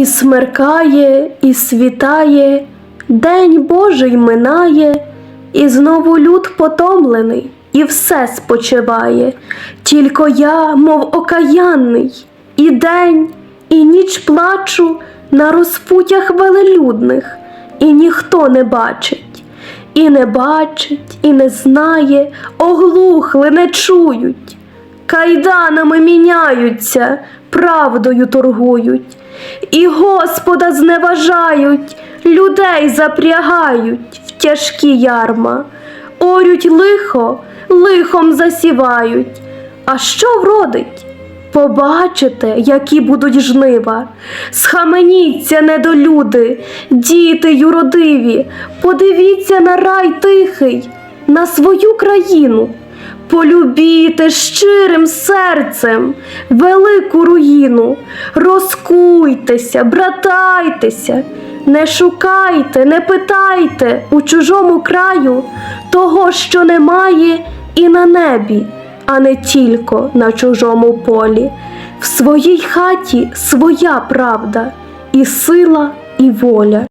І смеркає, і світає, День Божий минає, і знову люд потомлений, і все спочиває. Тільки я, мов окаянний, і день, і ніч плачу на розпутях велелюдних, і ніхто не бачить, і не бачить, і не знає, оглухли, не чують. Кайданами міняються, правдою торгують, і Господа зневажають, людей запрягають в тяжкі ярма, орють лихо, лихом засівають. А що вродить? Побачите, які будуть жнива. Схаменіться, недолюди, діти юродиві, подивіться на рай тихий, на свою країну. Полюбіте щирим серцем велику руїну, розкуйтеся, братайтеся, не шукайте, не питайте у чужому краю того, що немає і на небі, а не тільки на чужому полі. В своїй хаті своя правда, і сила, і воля.